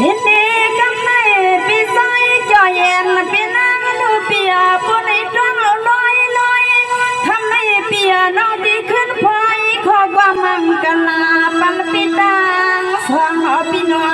นินดีกับในปีใสจ่อเย็นปีนั่งดูเปียปนในจ้องลอยลอยทำให้เปียนอดีขึ้นพอยขอว่ามังกลาปันปีดังสองอปีนว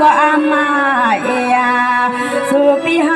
ก็อามาเอียสุปิหา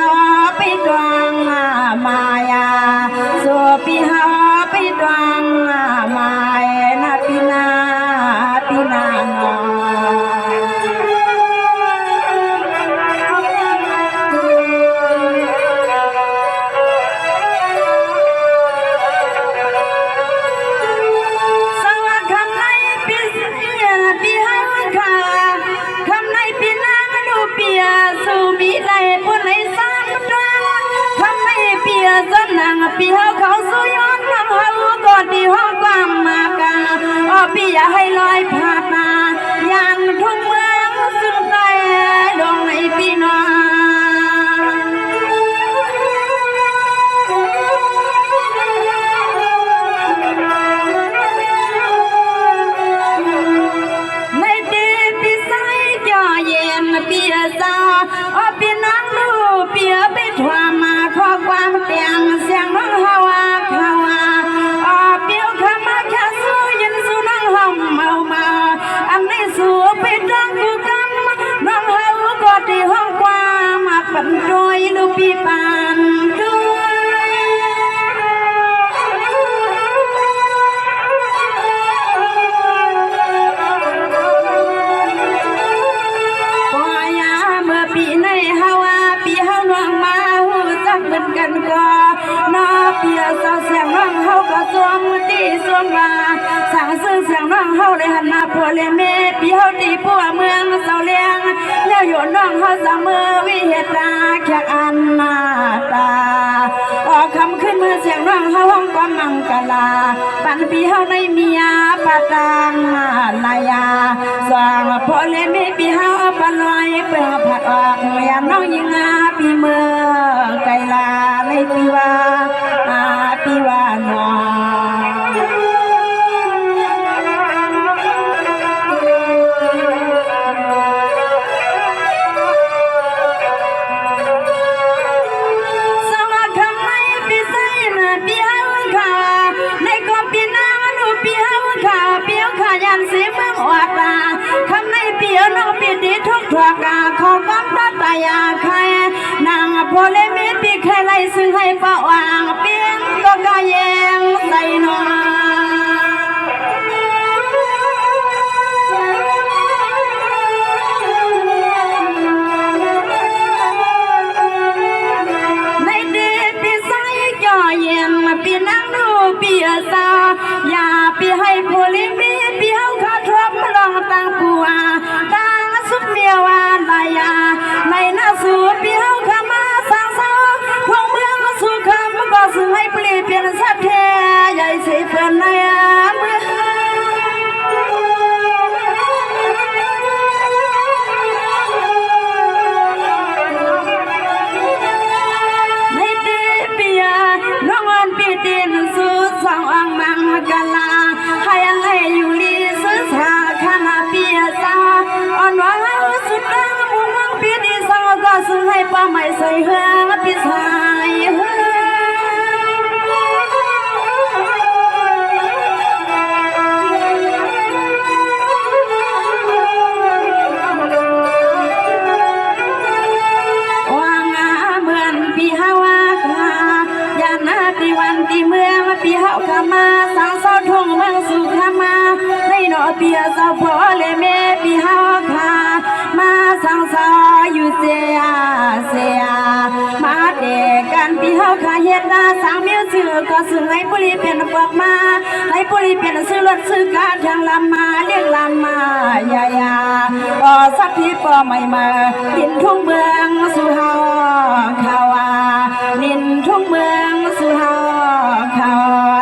เลี้ยงแม่พี่เฮาตีปัวเมืองเสาเลี้ยงแล้วอยู่น้องเฮาเสมอวิเหตาแขกอันนาตาออกคำขึ้นเมื่อเสียงร้องเฮาห้องกวมังกะลาปันปี่เฮาในเมียปะตางนายาสว่างพอเลี้ยงแม่พี่เฮาปะลอยเปิด Xin 安 ขามาสังเสาทุ่งเมืองสุขมาในหนอเปียเจ้าพ่อเลยแม่พี่เฮาขามาสังสาอยู่เสียเสียมาเด็กกันพี่เฮาขาเฮ็ดนาสังมียวชื่อก็ซึ่งให้ปุริเป็นปอกมาให้ปุริเป็นซื้อรถซื้อกาทางลำมาเรียกลำมายายาออสักทีปอไม่มาดินทุ่งเมืองสู่เฮาขาวาดินทุ่งเมืองสู่เฮาขาวา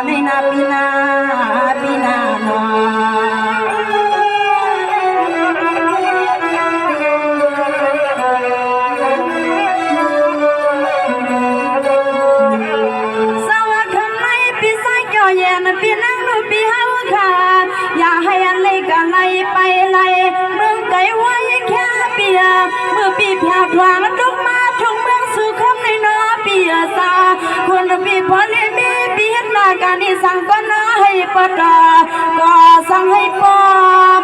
ว่ายังแค่เปีย เมื่อปีแผ่วทวางลุกมาทุงเมืองสู่คำในนอเปียตาคนปีพอเลยมีปีเห็นหน้าการนี้สั่งก็น้าให้ปะตอก็สั่งให้ปอ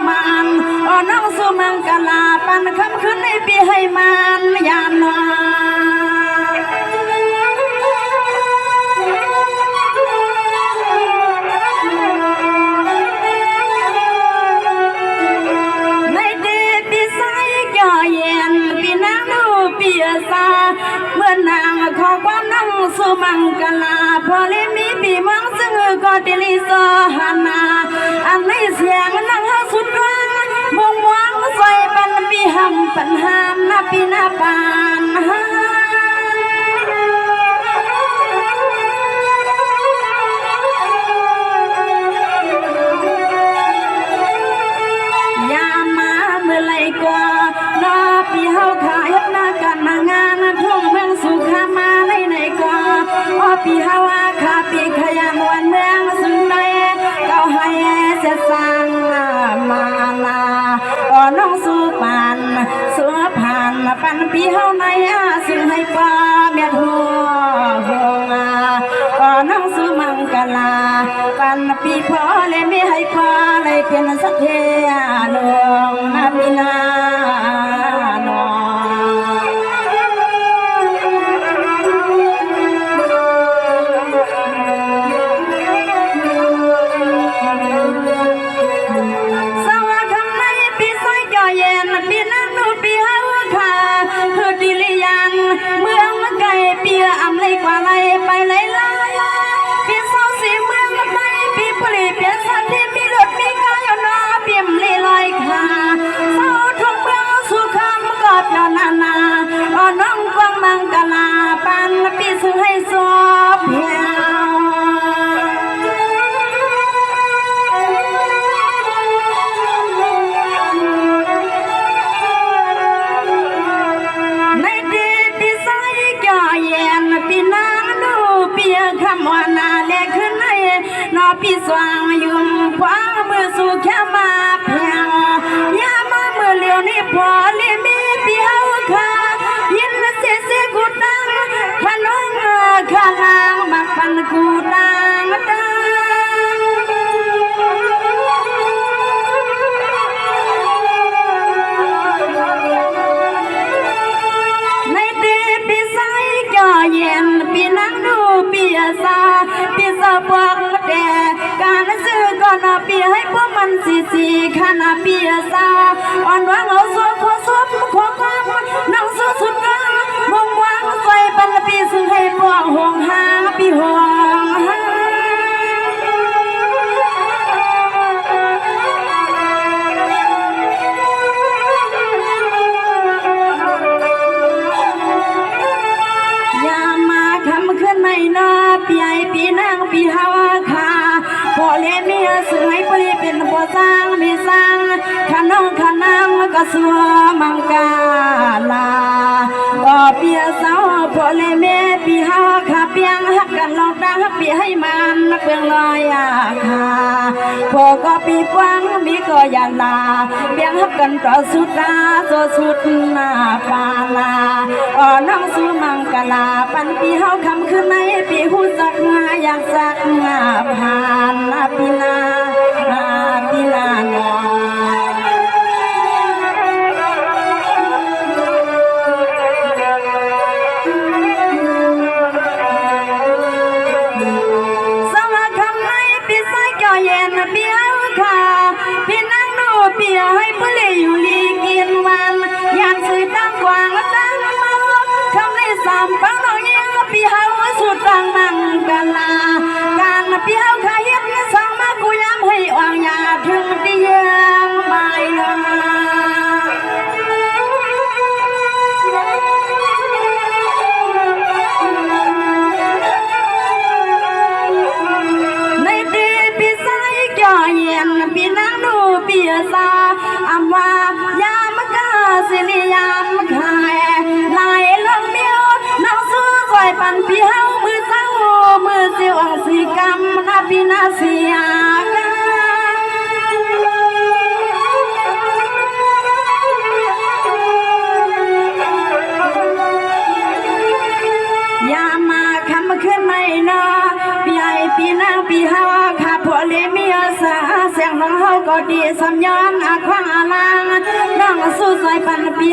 มันอ๋อน้องสู่มังกะลาปันคำขึ้นในปีให้มันยานอนใอความนั่งสมังกลาพอเลยมีปีมังซึ่งก็ติลิสหานาอันในเสียงนั่งสุดรังมงวังใส่ปันปีหำปันหามนาปีนาปานหา เล ก่อนปีให้พวกมันสีสีขนาปีซาอ่อนวางเอาสวขอสวขอความนั่งสู้สุดกามองวางใจปันปีสุให้พวกหงหาปีห่วง สร้างมีสร้างขนองขนังก็สัวมังกาลาก็เปียเสาพอเลยม่ปีเฮาขาเปียงฮักกันลอกดังปีให้มันนักเบียงลอยาคาพอก็ปีกว้างมีก็ยาลาเบียงฮักกันต่อสุดาตัวสุดนาปาลาอ่อน้องสูมังกาลาปันปีเฮาคำขึ้นในปีหูสักงาอยากสักงาพา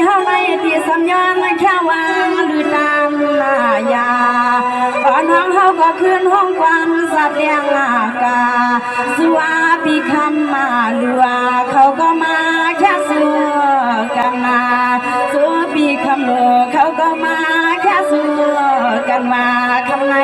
เฮาในที่สัญญาณแค่วางหรือตามนายาตอนห้องเขาก็คืนห้องความสัตเลี้ยงอากาสัวปีคำมาเรืเขาก็มาแค่สัวกันมาสัวปีคำเลือเขาก็มาแค่สัวกันมาคำใน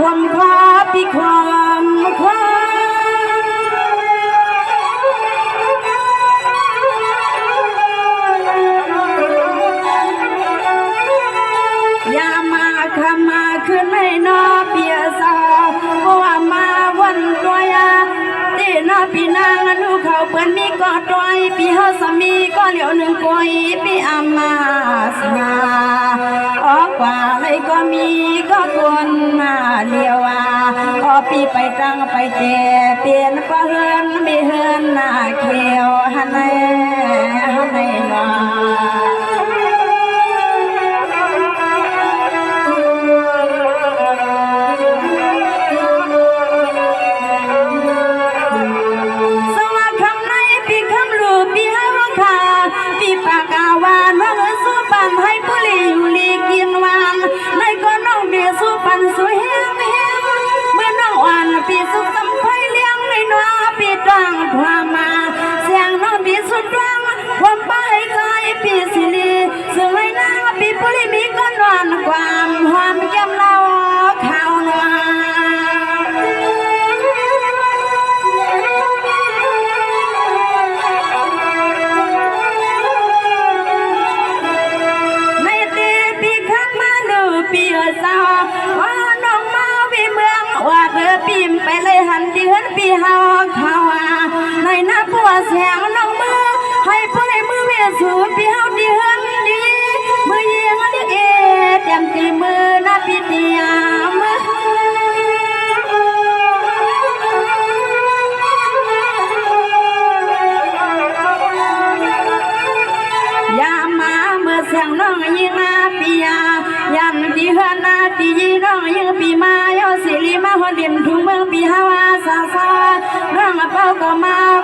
ความคว้าพี่คว้า piha sami có liệu nương coi bi amma sina ó quả lấy có mi có quân mà liệu à ó pi phải tăng phải chè biển phá hơn bi hơn là kiều hà này hà này mà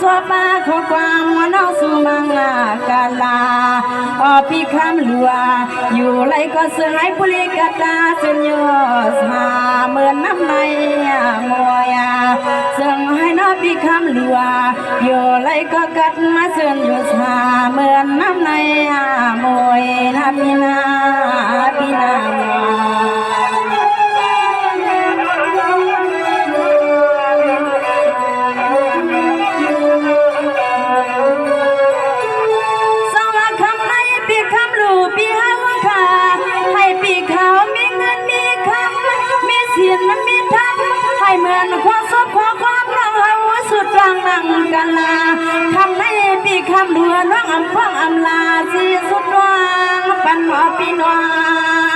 สวป้าขอความว่าน้องสุมังลากาลาออปีคำเหลืออยู่ไรก็สึงให้ปุริกตาสุญญสหาเหมือนน้ำในมวยซึ่งให้น้อปีคำเหลืออยู่ไรก็กัดมาเสื่อนอยู่สหาเหมือนน้ำในมวยนะพี่นาพี่นาส รังนังกันลาคำในปีคำเหลือน้องอำฟังอำลาสีสุดวางปันหมอพี่น้อง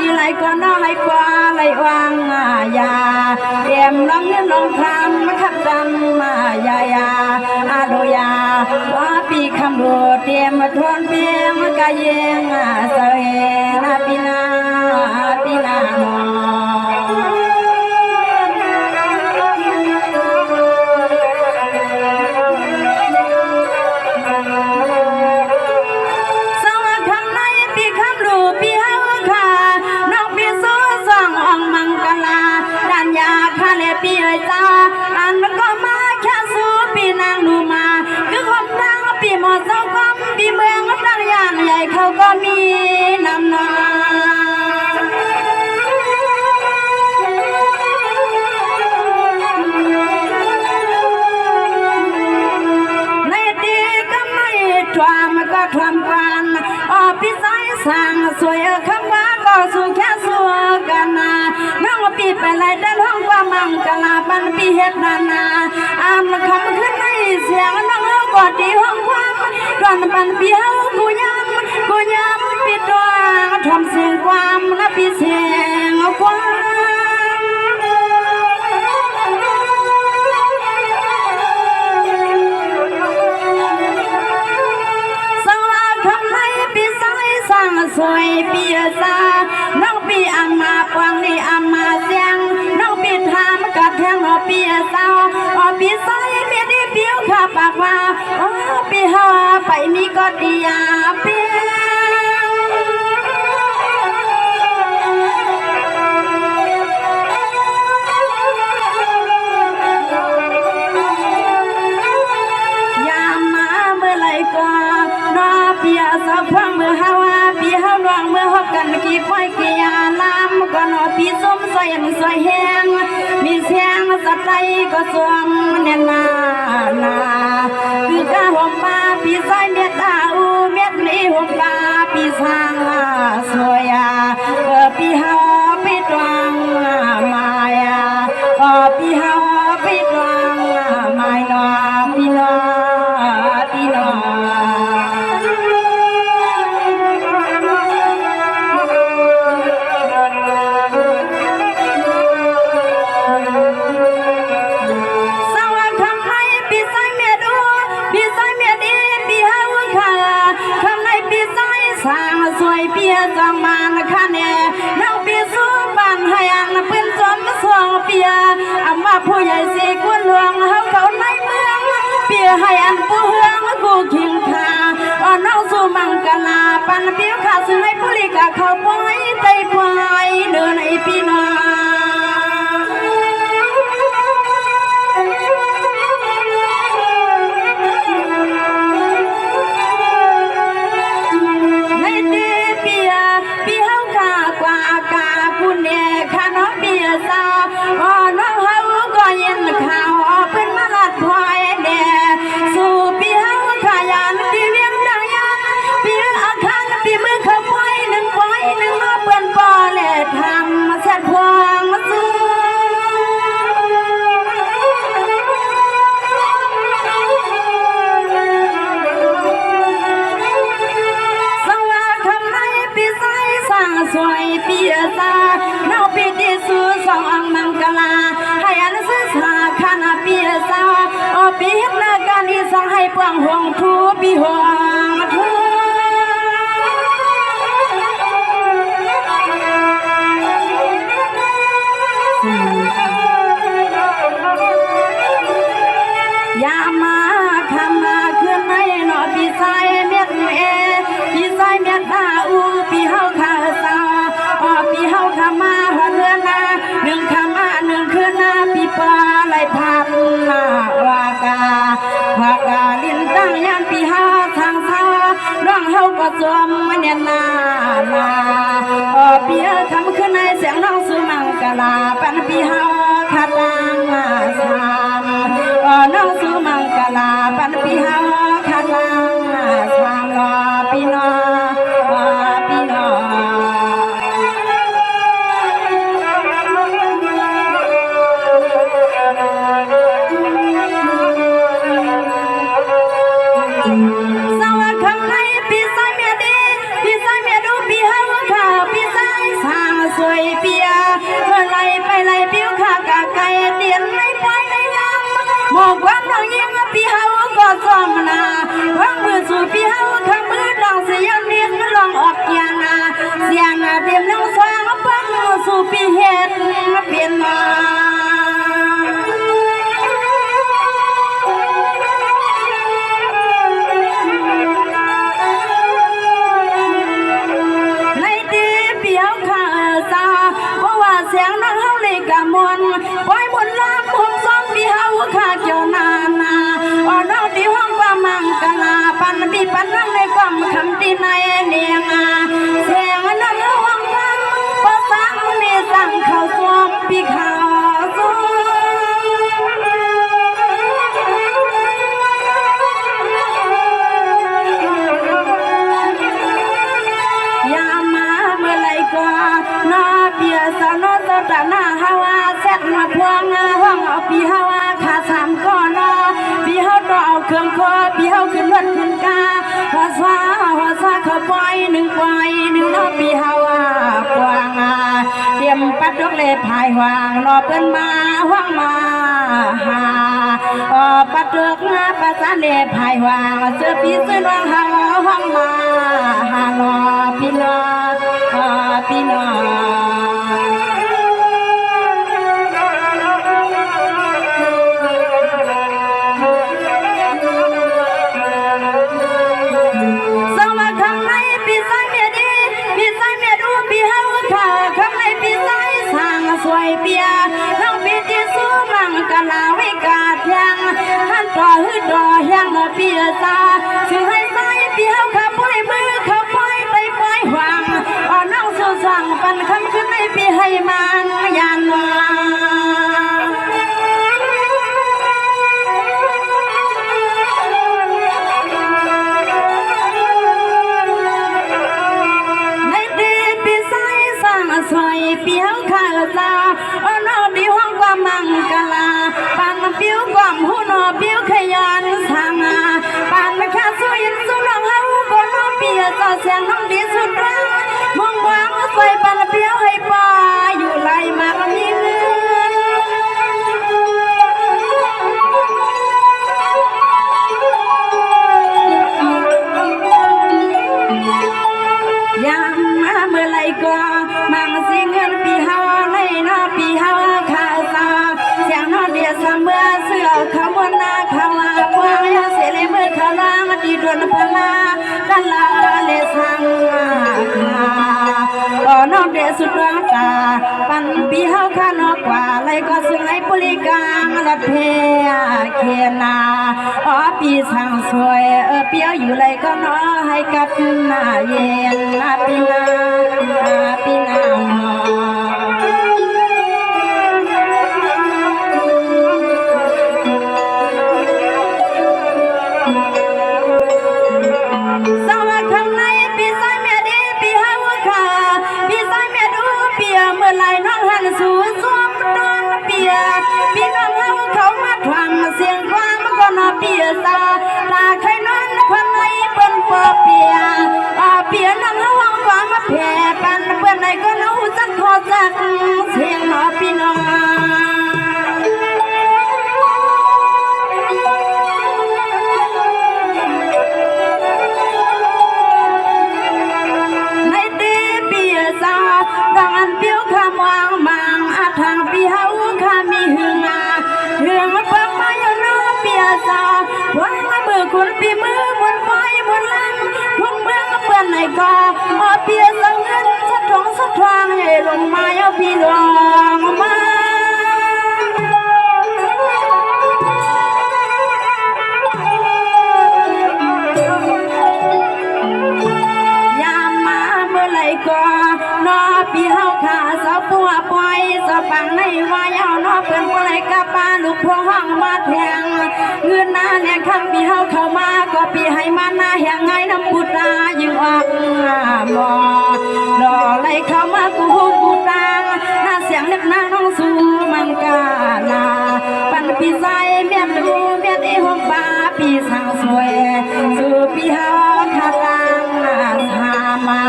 าวาปีไรก็น้อยกว่าไรวางมายาเตรียมลองเงินลองคำขับดำมายายาอาโดยาว่าปีคำรัวเตรียมมาทวนเพียงกายเยงอาเสยนาปีนาามก็ทวามกันออพี่สายสั่งสวยคำว่าก็สู้แค่สัวกันนาน้องปีไปไล่เดินห้องว่ามังกลาปันปีเฮ็ดนานาอามคำขึ้นในเสียงน้องเอากอดดีห้องความก่อนปันปีเฮากูย้ำกูย้ำปีตัวทำเสียงความและปีเสีย วยเปียซาน้องปีอังมาปวงนี่อามาเสียงน้องปีทามกัดแทงอปีเศร้าอปีซอยไม่ได้เปียวข้าปากว่าอปีหาไปมีก็ดีอาเปียามาเมื่อไรก็นอเปียสะพังเมื่อหา วนกี่ไฟกี่ยาน้ำก็นอพี่ส้มใส่ใส่แห้งมีแสงสะใจก็สวงเน่ยนานาคือกะหอมปาพี่ใส่เม็ดตาอูเม็ดนี้หอมปาพี่สางสวยา સંકના પાન પીવ ખાસ નહીં ભૂલી કાખો પોઈ તઈ પોઈ สวยเปียซาเราปิติสูสองอังมังกลาให้อันซึสาคานาเปียซาอ๋อปิเฮ็ดเลกานิสังให้ปวงหวงทูปีหงทู สวมมันยนาลาพอเปียคำขึ้นในเสียงน้องสมังกลาปันปีเฮาคาลางมาสามน้องสมังกลาปันปีเฮา ซาฮาซาขบอยหนึ่งปอหนึ่งรอบปีฮาวากวางอาเตรียมปัดดอกเล็บพายวางรอเปิ้นมาห้องมาหาปัดดอกหน้าปัดสาเล่บพายหวางเจอปีเสื้อวางหาห้องมาหารอพี่นอพี่นอางละเพเคียนาอ๋อปีทางสวยเออเปียวอยู่ ตาตาใครนอนคนไหนเป็นปอเปียเปียน้องเฮาว่าก็มาแผ่ปันเพื่อนไหนก็น้จักขอจักเสียงนอพี่น้อง คุณปีมือบนไฟบนลังทุกเมืองเปื้อนในกออาเปียสังเงินสะทองสะทางให้ลงมาเอาพี่ลวงมาปีเฮาขาสาวปัวปล่อยสาวปังในวายเอานอเปิ้นเมื่ไหรกับป พวงห้องมาแทงเงินหน้าแน่คำปีเฮาเข้ามาก็ปีให้มาหน้าแหงไงน้ำปุตาอยู่ออกหมอรอไหลเข้ามากูฮูกูตาหน้าเสียงเล็บหน้าน้องสูมังกาลาปันปีใสเมียนดูเมียนอีหงปาปีสาวสวยสู่ปีเฮาขาตังหามา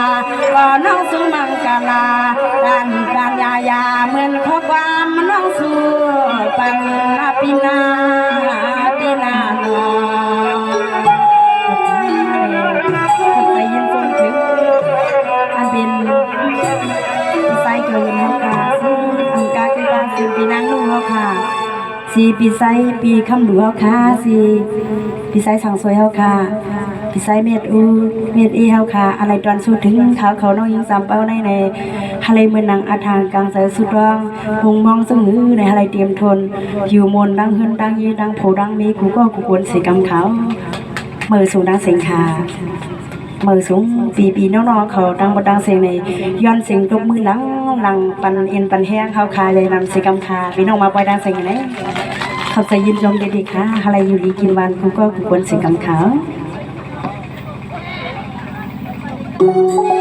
ก็น้องสุมังกาลาดันดันยายาเหมือนขอค สีปีไซปีคำหลวงเฮาค่ะสีปีไซสังสวยเฮาค่ะพี่ไซเม็ดอูเม็ดอีเฮาค่ะอะไรตอนสู้ถึงเขาเขาน้องยิงสามเป้าในในฮะเลเมืองนางอาทางกลางเสือสุดร้องพงมองซึ่งหือในฮะเลเตรียมทนผิวมนดังหืนดังยีดังโผดังมีกูก็กูกวนสีกำขาวมือสูงดังเสียงขา มือสูงปีปีน้องๆเขาดังบดดังเสียงในย้อนเสียงตบมือหลังหลังปันเอ็นปันแห้งเขาคาเลยนำสีกำคาพี่น้องมาปล่อยดังเสียงไหนเขาจะยินยอมเด็กๆค่ะอะไรอยู่ดีกินวันกูก็กูกวนสีกำขา Thank